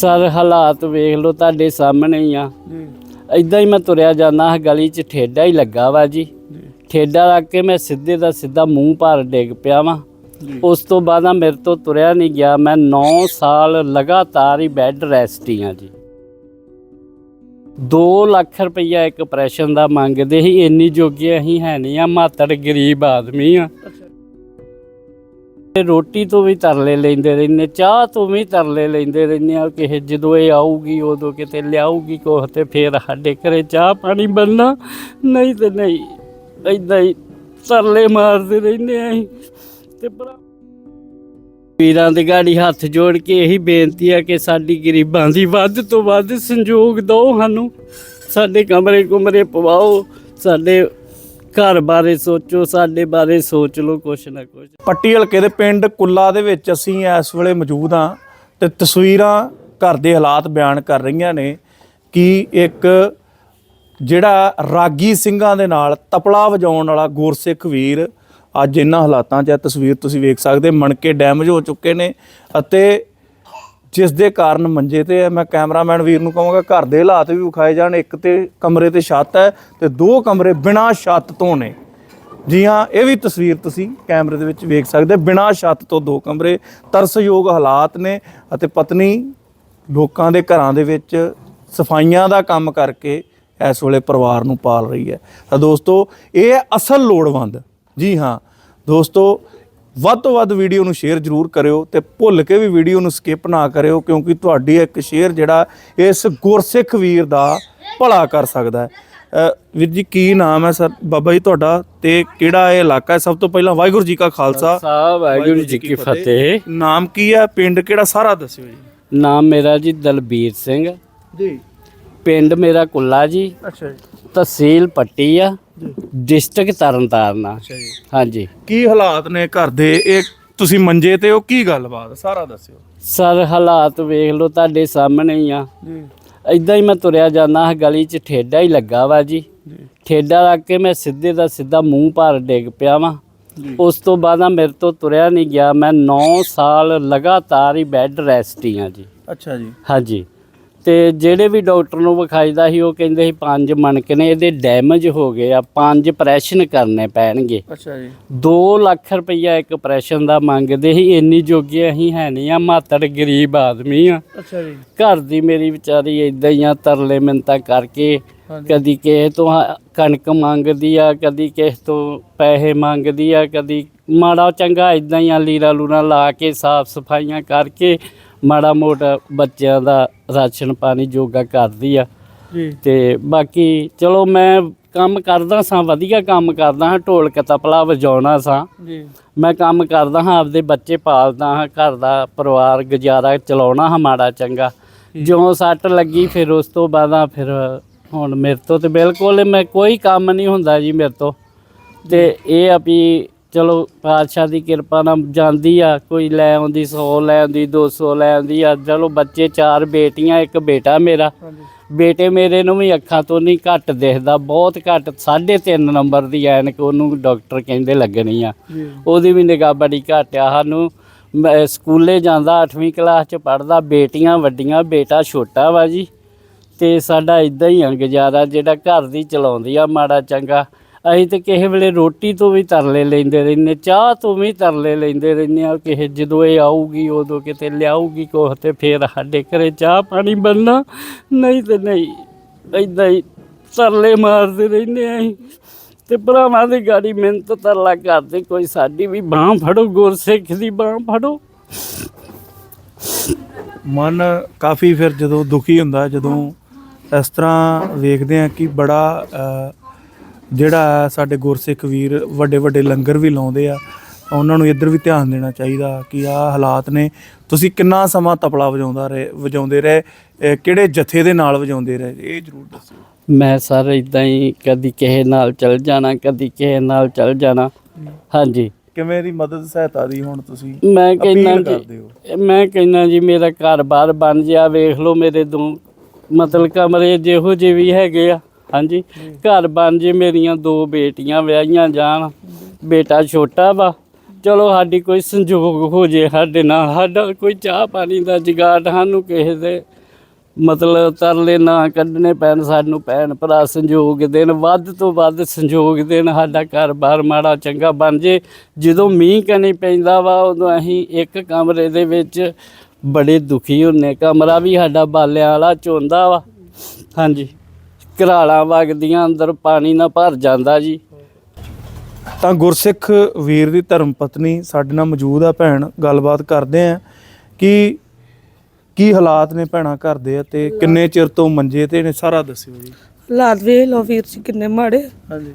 Sir ਹਾਲਾਤ ਵੇਖ ਲਓ ਤੁਹਾਡੇ ਸਾਹਮਣੇ ਹੀ ਆ। ਜੀ। ਇਦਾਂ ਹੀ ਮੈਂ ਤੁਰਿਆ ਜਾਂਦਾ ਹਾਂ ਗਲੀ 'ਚ ਠੇਡਾ ਹੀ ਲੱਗਾ ਵਾ ਜੀ। ਠੇਡਾ ਲੱਗ ਕੇ ਮੈਂ ਸਿੱਧੇ ਦਾ ਸਿੱਧਾ ਮੂੰਹ ਭਾਰ ਡਿੱਗ ਪਿਆ ਵਾਂ। ਉਸ ਤੋਂ ਬਾਅਦ ਆ ਮੇਰੇ ਤੋਂ ਤੁਰਿਆ ਨਹੀਂ ਗਿਆ ਮੈਂ 9 ਸਾਲ ਲਗਾਤਾਰ ਹੀ ਬੈੱਡ ਰੈਸਟ ਹੀ ਆ ਜੀ। 2 ਲੱਖ ਰੁਪਈਆ ਇੱਕ ਆਪਰੇਸ਼ਨ ਦਾ ਮੰਗਦੇ ਸੀ ਇੰਨੀ ਜੋਗੇ ਅਸੀਂ ਹੈ ਨਹੀਂ ਆ ਮਾਤੜ ਗਰੀਬ ਆਦਮੀ ਆ। ਤੇ ਰੋਟੀ ਤੋਂ ਵੀ ਤਰਲੇ ਲੈਂਦੇ ਰਹਿੰਦੇ, ਚਾਹ ਤੋਂ ਵੀ ਤਰਲੇ ਲੈਂਦੇ ਰਹਿੰਦੇ ਆ ਕਿ ਜਦੋਂ ਇਹ ਆਊਗੀ, ਉਦੋਂ ਕਿਤੇ ਲਿਆਊਗੀ ਕੋਹ ਤੇ ਫੇਰ ਸਾਡੇ ਘਰੇ ਚਾਹ ਪਾਣੀ ਬਣਨਾ। ਨਹੀਂ ਤੇ ਨਹੀਂ, ਏਦਾਂ ਹੀ ਤਰਲੇ ਮਾਰਦੇ ਰਹਿੰਦੇ ਆ ਅਸੀਂ। ਤੇ ਭਰਾ ਵੀਰਾਂ ਦੀ ਗਾੜੀ ਹੱਥ ਜੋੜ ਕੇ ਇਹੀ ਬੇਨਤੀ ਆ ਕਿ ਸਾਡੀ ਗਰੀਬਾਂ ਦੀ ਵੱਧ ਤੋਂ ਵੱਧ ਸੰਯੋਗ ਦਿਓ ਸਾਨੂੰ। ਸਾਡੇ ਕਮਰੇ ਕੁਮਰੇ ਪਵਾਓ, ਸਾਡੇ ਘਰ ਬਾਰੇ ਸੋਚੋ, ਸਾਡੇ ਬਾਰੇ ਸੋਚ ਲਓ, ਕੁਛ ਨਾ ਕੁਛ। ਪੱਟੀ ਹਲਕੇ ਦੇ ਪਿੰਡ ਕੁੱਲਾ ਦੇ ਵਿੱਚ ਅਸੀਂ ਇਸ ਵੇਲੇ ਮੌਜੂਦ ਹਾਂ ਤੇ ਤਸਵੀਰਾਂ ਘਰ ਦੇ ਹਾਲਾਤ ਬਿਆਨ ਕਰ ਰਹੀਆਂ ਨੇ ਕਿ ਇੱਕ ਜਿਹੜਾ ਰਾਗੀ ਸਿੰਘਾਂ ਦੇ ਨਾਲ ਤਪਲਾ ਵਜਾਉਣ ਵਾਲਾ ਗੁਰਸਿੱਖ ਵੀਰ ਅੱਜ ਇਹਨਾਂ ਹਾਲਾਤਾਂ 'ਚ ਇਹ ਤਸਵੀਰ ਤੁਸੀਂ ਵੇਖ ਸਕਦੇ ਮਣਕੇ ਡੈਮੇਜ ਹੋ ਚੁੱਕੇ ਨੇ ਅਤੇ ਜਿਸ ਦੇ ਕਾਰਨ ਮੰਜੇ ਤੇ ਹੈ, ਮੈਂ ਕੈਮਰਾਮੈਨ ਵੀਰ ਨੂੰ ਕਹਾਂਗਾ ਘਰ ਦੇ ਹਾਲਾਤ ਵੀ ਵਿਖਾਏ ਜਾਣ। ਇੱਕ ਤੇ ਕਮਰੇ ਤੇ ਛੱਤ ਹੈ ਤੇ ਦੋ ਕਮਰੇ ਬਿਨਾਂ ਛੱਤ ਤੋਂ ਨੇ। ਜੀ ਹਾਂ, ਇਹ ਵੀ ਤਸਵੀਰ ਤੁਸੀਂ ਕੈਮਰੇ ਦੇ ਵਿੱਚ ਵੇਖ ਸਕਦੇ ਬਿਨਾਂ ਛੱਤ ਤੋਂ ਦੋ ਕਮਰੇ, ਤਰਸਯੋਗ ਹਾਲਾਤ ਨੇ ਅਤੇ ਪਤਨੀ ਲੋਕਾਂ ਦੇ ਘਰਾਂ ਦੇ ਵਿੱਚ ਸਫਾਈਆਂ ਦਾ ਕੰਮ ਕਰਕੇ ਇਸ ਵੇਲੇ ਪਰਿਵਾਰ ਨੂੰ ਪਾਲ ਰਹੀ ਹੈ। ਤਾਂ ਦੋਸਤੋ, ਇਹ ਅਸਲ ਲੋੜਵੰਦ। ਜੀ ਹਾਂ, ਦੋਸਤੋ ਵੱਧ ਤੋਂ ਵੱਧ ਵੀਡੀਓ ਨੂੰ ਸ਼ੇਅਰ ਜ਼ਰੂਰ ਕਰਿਓ ਤੇ ਭੁੱਲ ਕੇ ਵੀ ਵੀਡੀਓ ਨੂੰ ਸਕਿਪ ਨਾ ਕਰਿਓ ਕਿਉਂਕਿ ਤੁਹਾਡੀ ਇੱਕ ਸ਼ੇਅਰ ਜਿਹੜਾ ਇਸ ਗੁਰਸਿੱਖ ਵੀਰ ਦਾ ਭਲਾ ਕਰ ਸਕਦਾ ਹੈ। ਵੀਰ ਜੀ ਕੀ ਨਾਮ ਹੈ ਸਰ? ਬਾਬਾ ਜੀ ਤੁਹਾਡਾ ਤੇ ਕਿਹੜਾ ਇਹ ਇਲਾਕਾ ਹੈ? ਸਭ ਤੋਂ ਪਹਿਲਾਂ ਵਾਹਿਗੁਰੂ ਜੀ ਕਾ ਖਾਲਸਾ। ਸਾਹਿਬ ਵਾਹਿਗੁਰੂ ਜੀ ਕੀ ਫਤਿਹ। ਨਾਮ ਕੀ ਹੈ? ਪਿੰਡ ਕਿਹੜਾ? ਸਾਰਾ ਦੱਸਿਓ ਜੀ। ਨਾਮ ਮੇਰਾ ਜੀ ਦਲਬੀਰ ਸਿੰਘ। ਜੀ। ਪਿੰਡ ਮੇਰਾ ਕੁੱਲਾ ਜੀ। ਅੱਛਾ ਜੀ। ਤਹਿਸੀਲ ਪੱਟੀ ਆ ਡਿਸਟ੍ਰਿਕਟ ਤਰਨਤਾਰਨ ਆ। ਅੱਛਾ ਜੀ। ਹਾਂਜੀ। ਕੀ ਹਾਲਾਤ ਨੇ ਘਰ ਦੇ? ਇਹ ਤੁਸੀਂ ਮੰਜੇ ਤੇ ਹੋ? ਕੀ ਗੱਲਬਾਤ? ਸਾਰਾ ਦੱਸਿਓ। ਸਰ ਹਾਲਾਤ ਵੇਖ ਲਓ ਤੁਹਾਡੇ ਸਾਹਮਣੇ ਹੀ ਆ। ਜੀ। ਇਦਾਂ ਹੀ ਮੈਂ ਤੁਰਿਆ ਜਾਂਦਾ ਹਾਂ ਗਲੀ 'ਚ ਠੇਡਾ ਹੀ ਲੱਗਾ ਵਾ ਜੀ। ਜੀ। ਠੇਡਾ ਲੱਗ ਕੇ ਮੈਂ ਸਿੱਧੇ ਦਾ ਸਿੱਧਾ ਮੂੰਹ ਭਾਰ ਡਿੱਗ ਪਿਆ ਵਾਂ। ਜੀ। ਉਸ ਤੋਂ ਬਾਅਦ ਆ ਮੇਰੇ ਤੋਂ ਤੁਰਿਆ ਨਹੀਂ ਗਿਆ। ਮੈਂ 9 ਸਾਲ ਲਗਾਤਾਰ ਹੀ ਬੈੱਡ ਰੈਸਟ ਹੀ ਆ ਜੀ। ਅੱਛਾ ਜੀ। ਹਾਂਜੀ। ਤੇ ਜਿਹੜੇ ਵੀ ਡਾਕਟਰ ਨੂੰ ਵਿਖਾਈਦਾ ਸੀ ਉਹ ਕਹਿੰਦੇ ਸੀ ਪੰਜ ਮਣਕੇ ਨੇ ਇਹਦੇ ਡੈਮੇਜ ਹੋ ਗਏ ਆ ਪੰਜ ਆਪਰੇਸ਼ਨ ਕਰਨੇ ਪੈਣਗੇ। ਅੱਛਾ ਜੀ। 2 ਲੱਖ ਰੁਪਈਆ ਇੱਕ ਆਪਰੇਸ਼ਨ ਦਾ ਮੰਗਦੇ ਸੀ ਇੰਨੀ ਜੋਗੇ ਅਸੀਂ ਹੈ ਨਹੀਂ ਆ ਮਾਤੜ ਗਰੀਬ ਆਦਮੀ ਆ। ਅੱਛਾ ਜੀ। ਘਰ ਦੀ ਮੇਰੀ ਵਿਚਾਰੀ ਇਦਾਂ ਹੀ ਆ ਤਰਲੇ ਮਿੰਤਾ ਕਰਕੇ ਕਦੀ ਕਿਸੇ ਤੋਂ ਕਣਕ ਮੰਗਦੀ ਆ ਕਦੀ ਕਿਸੇ ਤੋਂ ਪੈਸੇ ਮੰਗਦੀ ਆ ਕਦੀ ਮਾੜਾ ਚੰਗਾ ਇਦਾਂ ਹੀ ਆ ਲੀਰਾ ਲੂਰਾ ਲਾ ਕੇ ਸਾਫ਼ ਸਫਾਈਆਂ ਕਰਕੇ ਮਾੜਾ ਮੋਟਾ ਬੱਚਿਆਂ ਦਾ ਰਾਸ਼ਨ ਪਾਣੀ ਜੋਗਾ ਕਰਦੀ ਆ। ਜੀ। ਤੇ ਬਾਕੀ ਚਲੋ ਮੈਂ ਕੰਮ ਕਰਦਾ ਸਾਂ ਵਧੀਆ ਕੰਮ ਕਰਦਾ ਹਾਂ ਢੋਲਕ ਤਪਲਾ ਵਜਾਉਣਾ ਸਾਂ। ਜੀ। ਮੈਂ ਕੰਮ ਕਰਦਾ ਹਾਂ ਆਪਦੇ ਬੱਚੇ ਪਾਲਦਾ ਹਾਂ ਘਰ ਦਾ ਪਰਿਵਾਰ ਗੁਜ਼ਾਰਾ ਚਲਾਉਣਾ ਹਾਂ ਮਾੜਾ ਚੰਗਾ। ਜਿਉਂ ਸੱਟ ਲੱਗੀ ਫਿਰ ਉਸ ਤੋਂ ਬਾਅਦ ਫਿਰ ਹੁਣ ਮੇਰੇ ਤੋਂ ਤੇ ਬਿਲਕੁਲ ਮੈਂ ਕੋਈ ਕੰਮ ਨਹੀਂ ਹੁੰਦਾ ਜੀ ਮੇਰੇ ਤੋਂ। ਤੇ ਇਹ ਆ ਵੀ ਚਲੋ ਪਾਤਸ਼ਾਹ ਦੀ ਕਿਰਪਾ ਨਾਲ ਜਾਂਦੀ ਆ ਕੋਈ ਲੈ ਆਉਂਦੀ 100 ਲੈ ਆਉਂਦੀ 200 ਲੈ ਆਉਂਦੀ ਆ। ਚਲੋ ਬੱਚੇ ਚਾਰ ਬੇਟੀਆਂ ਇੱਕ ਬੇਟਾ ਮੇਰਾ। ਬੇਟੇ ਮੇਰੇ ਨੂੰ ਵੀ ਅੱਖਾਂ ਤੋਂ ਨਹੀਂ ਘੱਟ ਦਿਖਦਾ ਬਹੁਤ ਘੱਟ 3.5 ਨੰਬਰ ਦੀ ਐਨਕ ਉਹਨੂੰ ਡਾਕਟਰ ਕਹਿੰਦੇ ਲੱਗਣੀ ਆ। ਉਹਦੀ ਵੀ ਨਿਗਾਹ ਬੜੀ ਘੱਟ ਆ ਸਾਨੂੰ। ਸਕੂਲੇ ਜਾਂਦਾ 8ਵੀਂ ਕਲਾਸ ਚ ਪੜਦਾ ਬੇਟੀਆਂ ਵੱਡੀਆਂ ਬੇਟਾ ਛੋਟਾ ਵਾ ਜੀ। ਤੇ ਸਾਡਾ ਇਦਾਂ ਹੀ ਆ ਗੁਜ਼ਾਰਾ ਜਿਹੜਾ ਘਰ ਦੀ ਚਲਾਉਂਦੀ ਆ ਮਾੜਾ ਚੰਗਾ। ਅਸੀਂ ਤੇ ਕਿਸੇ ਵੇਲੇ ਰੋਟੀ ਤੋਂ ਵੀ ਤਰਲੇ ਲੈਂਦੇ ਰਹਿੰਦੇ, ਚਾਹ ਤੋਂ ਵੀ ਤਰਲੇ ਲੈਂਦੇ ਰਹਿੰਦੇ ਆ ਕਿਸੇ ਜਦੋਂ ਇਹ ਆਊਗੀ, ਉਦੋਂ ਕਿਤੇ ਲਿਆਊਗੀ ਕੋਹ ਤੇ ਫੇਰ ਸਾਡੇ ਘਰੇ ਚਾਹ ਪਾਣੀ ਬਣਨਾ। ਨਹੀਂ ਤੇ ਨਹੀਂ ਇਦਾਂ ਹੀ ਤਰਲੇ ਮਾਰਦੇ ਰਹਿੰਦੇ ਆ ਅਸੀਂ। ਤੇ ਭਰਾਵਾਂ ਦੀ ਗਾੜੀ ਮਿਹਨਤ ਤਰਲਾ ਕਰਦੇ ਕੋਈ ਸਾਡੀ ਵੀ ਬਾਹ ਫੜੋ, ਗੁਰਸਿੱਖ ਦੀ ਬਾਹ ਫੜੋ। ਮਨ ਕਾਫੀ ਫਿਰ ਜਦੋਂ ਦੁਖੀ ਹੁੰਦਾ, ਜਦੋਂ ਇਸ ਤਰ੍ਹਾਂ ਵੇਖਦੇ ਆ ਕਿ ਬੜਾ ਜਿਹੜਾ ਸਾਡੇ ਗੁਰਸਿੱਖ ਵੀਰ ਵੱਡੇ ਵੱਡੇ ਲੰਗਰ ਵੀ ਲਾਉਂਦੇ ਆ ਉਹਨਾਂ ਨੂੰ ਇੱਧਰ ਵੀ ਧਿਆਨ ਦੇਣਾ ਚਾਹੀਦਾ ਕਿ ਆਹ ਹਾਲਾਤ ਨੇ। ਤੁਸੀਂ ਕਿੰਨਾ ਸਮਾਂ ਤਪਲਾ ਵਜਾਉਂਦਾ ਰਹੇ ਵਜਾਉਂਦੇ ਰਹੇ ਕਿਹੜੇ ਜਥੇ ਦੇ ਨਾਲ ਵਜਾਉਂਦੇ ਰਹੇ? ਇਹ ਜ਼ਰੂਰ ਦੱਸਿਓ। ਮੈਂ ਸਰ ਇਦਾਂ ਹੀ ਕਦੀ ਕਿਸੇ ਨਾਲ ਚਲ ਜਾਣਾ ਕਦੀ ਕਿਸੇ ਨਾਲ ਚਲ ਜਾਣਾ। ਹਾਂਜੀ। ਕਿਵੇਂ ਦੀ ਮਦਦ ਸਹਾਇਤਾ ਦੀ ਹੁਣ ਤੁਸੀਂ? ਮੈਂ ਕਹਿੰਦਾ ਕਰਦੇ ਹੋ। ਜੀ ਮੈਂ ਕਹਿੰਦਾ ਜੀ ਮੇਰਾ ਘਰ-ਬਾਰ ਬਣ ਜਾ ਵੇਖ ਲਓ ਮੇਰੇ ਦੋ ਮਤਲਬ ਕਮਰੇ ਜਿਹੋ ਜਿਹੇ ਵੀ ਹੈਗੇ ਆ। ਹਾਂਜੀ, ਘਰ ਬਣ ਜੇ ਮੇਰੀਆਂ ਦੋ ਬੇਟੀਆਂ, ਵਿਆਹੀਆਂ ਜਾਣ, ਬੇਟਾ ਛੋਟਾ ਵਾ, ਚਲੋ ਸਾਡੀ ਕੋਈ ਸੰਜੋਗ ਹੋ ਜੇ ਸਾਡੇ ਨਾਲ, ਸਾਡਾ ਕੋਈ ਚਾਹ ਪਾਣੀ ਦਾ ਜਗਾਟ ਸਾਨੂੰ ਕਿਸੇ ਦੇ ਮਤਲਬ ਤਰਲੇ ਨਾ ਕੱਢਣੇ ਪੈਣ, ਸਾਨੂੰ ਭੈਣ ਭਰਾ ਸੰਜੋਗ ਦੇਣ, ਵੱਧ ਤੋਂ ਵੱਧ ਸੰਜੋਗ ਦੇਣ, ਸਾਡਾ ਘਰ-ਬਾਰ ਮਾੜਾ ਚੰਗਾ ਬਣ ਜੇ। ਜਦੋਂ ਮੀਂਹ ਕਣੀ ਪੈਂਦਾ ਵਾ, ਉਦੋਂ ਅਸੀਂ ਇੱਕ ਕਮਰੇ ਦੇ ਵਿੱਚ ਬੜੇ ਦੁਖੀ ਹੁੰਨੇ ਕਮਰਾ ਵੀ ਸਾਡਾ ਬਾਲਿਆਂ ਵਾਲਾ ਚੋਂਦਾ ਵਾ। ਹਾਂਜੀ। ਘਰਾਲਾਂ ਵਗਦੀਆਂ ਅੰਦਰ ਪਾਣੀ ਨਾਲ ਭਰ ਜਾਂਦਾ ਜੀ। ਤਾਂ ਗੁਰਸਿੱਖ ਵੀਰ ਦੀ ਧਰਮ ਪਤਨੀ ਸਾਡੇ ਨਾਲ ਮੌਜੂਦ ਆ ਭੈਣ ਗੱਲਬਾਤ ਕਰਦੇ ਆ ਕਿ ਕੀ ਹਾਲਾਤ ਨੇ ਭੈਣਾਂ ਘਰ ਦੇ ਆ ਤੇ ਕਿੰਨੇ ਚਿਰ ਤੋਂ ਮੰਜੇ ਤੇ ਨੇ ਸਾਰਾ ਦੱਸਿਓ ਜੀ। ਹਾਲਾਤ ਵੇਖ ਲਓ ਵੀਰ ਜੀ ਕਿੰਨੇ ਮਾੜੇ। ਹਾਂਜੀ।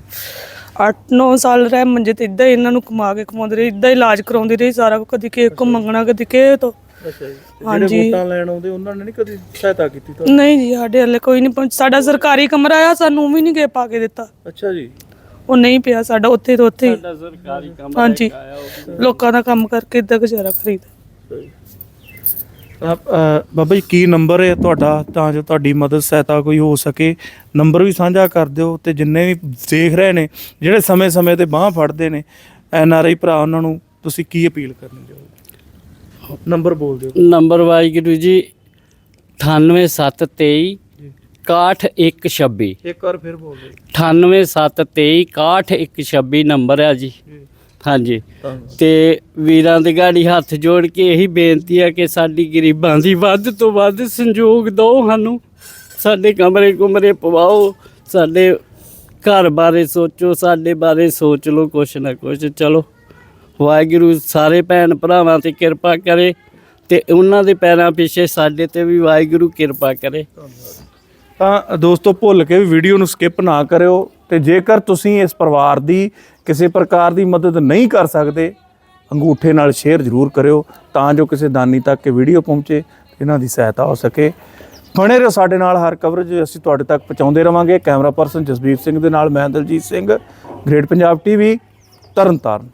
8-9 ਸਾਲ ਰਹਿ ਮੰਜੇ ਤੇ ਇਦਾਂ ਹੀ ਇਹਨਾਂ ਨੂੰ ਕਮਾ ਕੇ ਖਵਾਉਂਦੇ ਰਹੇ ਇਦਾਂ ਹੀ ਇਲਾਜ ਕਰਾਉਂਦੇ ਰਹੇ ਸਾਰਾ ਕਦੀ ਕਿਸੇ ਕੋ ਮੰਗਣਾ ਕਦੀ ਕਿਸੇ ਤੋਂ। ਅੱਛਾ ਜੀ। ਜਿਹੜੇ ਹਾਂਜੀ। ਵੋਟਾਂ ਲੈਣ ਆਉਂਦੇ ਉਹਨਾਂ ਨੇ ਨਹੀਂ ਕਦੀ ਸਹਾਇਤਾ ਕੀਤੀ ਤੁਹਾਨੂੰ ਨਹੀਂ ਜੀ ਸਾਡੇ ਹਲੇ ਕੋਈ ਨਹੀਂ ਪਹੁੰਚ ਸਾਡਾ ਸਰਕਾਰੀ ਕਮਰਾ ਆ ਸਾਨੂੰ ਵੀ ਨਹੀਂ ਗਏ ਪਾ ਕੇ ਦਿੱਤਾ। ਅੱਛਾ ਜੀ। ਉਹ ਨਹੀਂ ਪਿਆ ਸਾਡਾ ਉੱਥੇ ਤੋਂ ਉੱਥੇ। ਹੀ। ਸਾਡਾ ਸਰਕਾਰੀ ਕੰਮ ਹਾਂਜੀ। ਲੋਕਾਂ ਦਾ ਕੰਮ ਕਰਕੇ ਇਦਾਂ ਗੁਜ਼ਾਰਾ ਕਰੀਦਾ। ਤਾਂ, ਅ, ਬਾਬਾ ਜੀ ਕੀ ਨੰਬਰ ਹੈ ਤੁਹਾਡਾ? ਤਾਂ ਜੋ ਤੁਹਾਡੀ ਮਦਦ ਸਹਾਇਤਾ ਕੋਈ ਹੋ ਸਕੇ। ਨੰਬਰ ਵੀ ਸਾਂਝਾ ਕਰ ਦਿਓ ਤੇ ਜਿੰਨੇ ਵੀ ਦੇਖ ਰਹੇ ਨੇ ਜਿਹੜੇ ਸਮੇਂ-ਸਮੇਂ ਤੇ ਬਾਹ ਫੜਦੇ ਨੇ ਐਨ ਆਰ ਆਈ ਭਰਾ ਉਹਨਾਂ ਨੂੰ ਤੁਸੀਂ ਕੀ ਅਪੀਲ ਕਰਨੀ ਚਾਹੋਗੇ? ਨੰਬਰ ਬੋਲ ਦਿਓ। ਨੰਬਰ ਵਾਹਿਗੁਰੂ ਜੀ। 98723 6126 ਇੱਕ ਵਾਰ ਫਿਰ ਬੋਲ ਦਿਓ। 98723 6126 ਨੰਬਰ ਆ ਜੀ। ਹਾਂਜੀ। ਤੇ ਵੀਰਾਂ ਦੇ ਗਾੜੀ ਹੱਥ ਜੋੜ ਕੇ ਇਹੀ ਬੇਨਤੀ ਹੈ ਕਿ ਸਾਡੀ ਗਰੀਬਾਂ ਦੀ ਵੱਧ ਤੋਂ ਵੱਧ ਸੰਯੋਗ ਦਿਓ ਸਾਨੂੰ। ਸਾਡੇ ਕਮਰੇ ਕੁਮਰੇ ਪਵਾਓ ਸਾਡੇ ਘਰ ਬਾਰੇ ਸੋਚੋ ਸਾਡੇ ਬਾਰੇ ਸੋਚ ਲਓ ਕੁਛ ਨਾ ਕੁਛ ਚਲੋ। ਵਾਹਿਗੁਰੂ ਸਾਰੇ ਭੈਣ ਭਰਾਵਾਂ ਤੇ ਕਿਰਪਾ ਕਰੇ ਤੇ ਉਹਨਾਂ ਦੇ ਪੈਰਾਂ ਪਿੱਛੇ ਸਾਡੇ ਤੇ ਵੀ ਵਾਹਿਗੁਰੂ ਕਿਰਪਾ ਕਰੇ। ਤਾਂ ਦੋਸਤੋ ਭੁੱਲ ਕੇ ਵੀ ਵੀਡੀਓ ਨੂੰ ਸਕਿਪ ਨਾ ਕਰਿਓ ਤੇ ਜੇਕਰ ਤੁਸੀਂ ਇਸ ਪਰਿਵਾਰ ਦੀ ਕਿਸੇ ਪ੍ਰਕਾਰ ਦੀ ਮਦਦ ਨਹੀਂ ਕਰ ਸਕਦੇ, ਅੰਗੂਠੇ ਨਾਲ ਸ਼ੇਅਰ ਜ਼ਰੂਰ ਕਰਿਓ ਤਾਂ ਜੋ ਕਿਸੇ ਦਾਨੀ ਤੱਕ ਇਹ ਵੀਡੀਓ ਪਹੁੰਚੇ ਇਹਨਾਂ ਦੀ ਸਹਾਇਤਾ ਹੋ ਸਕੇ। ਬਣੇ ਰਹੋ ਸਾਡੇ ਨਾਲ ਹਰ ਕਵਰੇਜ ਅਸੀਂ ਤੁਹਾਡੇ ਤੱਕ ਪਹੁੰਚਾਉਂਦੇ ਰਵਾਂਗੇ। ਕੈਮਰਾ ਪਰਸਨ ਜਸਬੀਰ ਸਿੰਘ ਦੇ ਨਾਲ ਮੈਂ ਦਲਜੀਤ ਸਿੰਘ ਗ੍ਰੇਟ ਪੰਜਾਬ ਟੀਵੀ ਤਰਨਤਾਰਨ।